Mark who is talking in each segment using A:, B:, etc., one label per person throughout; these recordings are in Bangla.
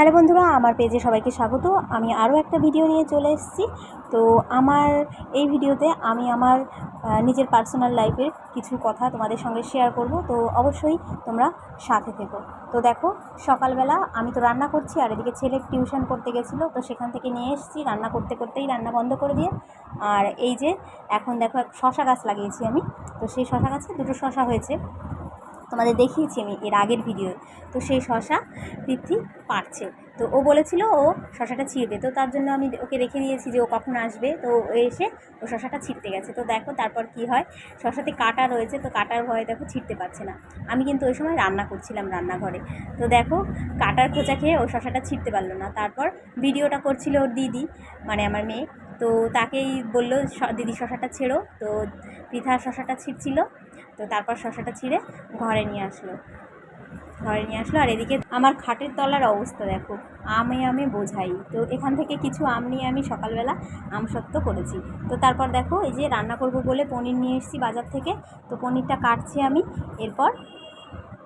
A: হ্যালো বন্ধুরা, আমার পেজে সবাইকে স্বাগত। আমি আরও একটা ভিডিও নিয়ে চলে এসেছি। তো আমার এই ভিডিওতে আমি আমার নিজের পার্সোনাল লাইফের কিছু কথা তোমাদের সঙ্গে শেয়ার করব। তো অবশ্যই তোমরা সাথে থেকো। তো দেখো, সকালবেলা আমি তো রান্না করছি, আর এদিকে ছেলে টিউশন করতে গেছিল। তো সেখান থেকে নিয়ে এসেছি রান্না করতে করতেই রান্না বন্ধ করে দিয়ে। আর এই যে, এখন দেখো এক শশা গাছ লাগিয়েছি আমি। তো সেই শশা গাছে দুটো শশা হয়েছে। তোমাদের দেখিয়েছি আমি এর আগের ভিডিও তো সেই শশা পৃথ্বী পারছে। তো ও বলেছিল ও শশাটা ছিঁড়বে। তো তার জন্য আমি ওকে রেখে দিয়েছি যে ও কখন আসবে। তো ও এসে ও শশাটা ছিঁড়তে গেছে। তো দেখো তারপর কি হয়? শশাতে কাটা রয়েছে। তো কাটার ভয়ে দেখো ছিঁড়তে পারছে না। আমি কিন্তু ওই সময় রান্না করছিলাম রান্নাঘরে। তো দেখো কাটার খোঁচা খেয়ে ও শশাটা ছিঁড়তে পারল না। তারপর ভিডিওটা করছিল ওর দিদি মানে আমার মেয়ে। তো তাকেই বলল দিদি শশাটা ছেড়ো। তো পৃথা শশাটা ছিঁড়ছিল, তো তারপর শশাটা ছিঁড়ে ঘরে নিয়ে আসলো। ঘরে নিয়ে আসলো, আর এদিকে আমার খাটের তলার অবস্থা দেখো, আমে আমে বোঝাই। তো এখান থেকে কিছু আম নিয়ে আমি সকালবেলা আম সত্ত্ব করেছি। তো তারপর দেখো, এই যে রান্না করব বলে পনির নিয়ে এসেছি বাজার থেকে, তো পনিরটা কাটছি আমি, এরপর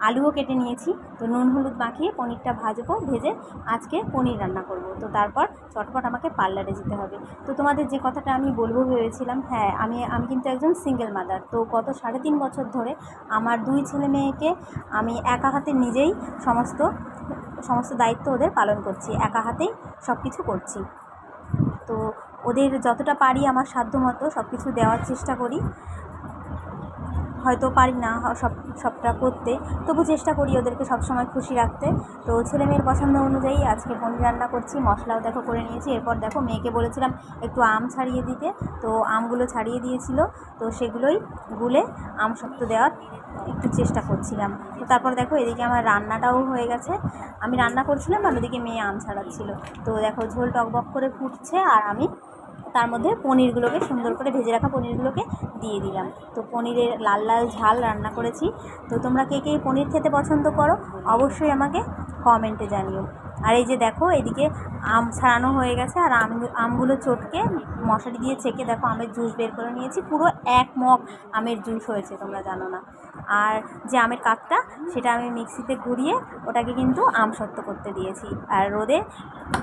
A: আলুও কেটে নিয়েছি। তো নুন, হলুদ মাখিয়ে পনিরটা ভাজবো, ভেজে আজকে পনির রান্না করব। তো তারপর চটপট আমাকে পার্লারে যেতে হবে। তো তোমাদের যে কথাটা আমি বলব ভেবেছিলাম হ্যাঁ আমি আমি কিন্তু একজন সিঙ্গেল মাদার তো গত সাড়ে তিন বছর ধরে আমার দুই ছেলে মেয়েকে আমি একা হাতে নিজেই সমস্ত সমস্ত দায়িত্ব ওদের পালন করছি। একা হাতেই সব কিছু করছি। তো ওদের যতটা পারি আমার সাধ্য মতো সব কিছু দেওয়ার চেষ্টা করি। হয়তো পারি না সব, সবটা করতে। তবু চেষ্টা করি ওদেরকে সবসময় খুশি রাখতে। তো ছেলে মেয়ের পছন্দ অনুযায়ী আজকে পনির রান্না করছি, মশলাও দেখো করে নিয়েছি। এরপর দেখো মেয়েকে বলেছিলাম একটু আম ছাড়িয়ে দিতে। তো আমগুলো ছাড়িয়ে দিয়েছিল। তো সেগুলোই গুলে আম শক্ত দেওয়ার একটু চেষ্টা করছিলাম। তো তারপর দেখো এদিকে আমার রান্নাটাও হয়ে গেছে। আমি রান্না করছিলাম আর ওদিকে মেয়ে আম ছাড়াচ্ছিল। তো দেখো ঝোল টকবক করে ফুটছে আর আমি তার মধ্যে পনিরগুলোকে সুন্দর করে ভেজে রাখা পনিরগুলোকে দিয়ে দিলাম। তো পনিরের লাল লাল ঝাল রান্না করেছি। তো তোমরা কে কে পনির খেতে পছন্দ করো, অবশ্যই আমাকে কমেন্টে জানিও। আর এই যে দেখো, এদিকে আম ছাড়ানো হয়ে গেছে আর আম, আমগুলো চটকে মশারি দিয়ে ছেঁকে দেখো, আমের জুস বের করে নিয়েছি। পুরো এক মগ আমের জুস হয়েছে, তোমরা জানো না। আর যে আমের কাপটা সেটা আমি মিক্সিতে ঘুরিয়ে ওটাকে কিন্তু আম সত্ত্ব করতে দিয়েছি। আর রোদে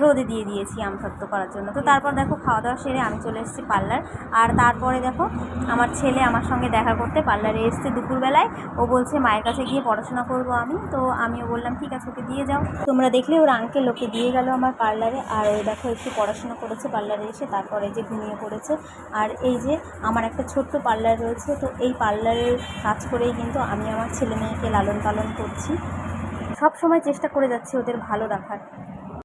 A: রোদে দিয়ে দিয়েছি আম সত্ত্ব করার জন্য। তো তারপর দেখো খাওয়া দাওয়া সেরে আমি চলে এসেছি পার্লার। আর তারপরে দেখো আমার ছেলে আমার সঙ্গে দেখা করতে পার্লারে এসছে দুপুরবেলায়। ও বলছে, মায়ের কাছে গিয়ে পড়াশোনা করব আমি। তো আমিও বললাম, ঠিক আছে, ওকে দিয়ে যাও। তোমরা দেখলে ওর আঙ্কেল ওকে দিয়ে গেল আমার পার্লারে। আর ও দেখো একটু পড়াশোনা করেছে পার্লারে এসে, তারপরে যে ঘুমিয়ে পড়েছে। আর এই যে আমার একটা ছোট্ট পার্লার রয়েছে, তো এই পার্লারের কাজ করেই কিন্তু আমি আমার ছেলে মেয়েকে লালন পালন করছি। সব সময় চেষ্টা করে যাচ্ছি ওদের ভালো রাখার।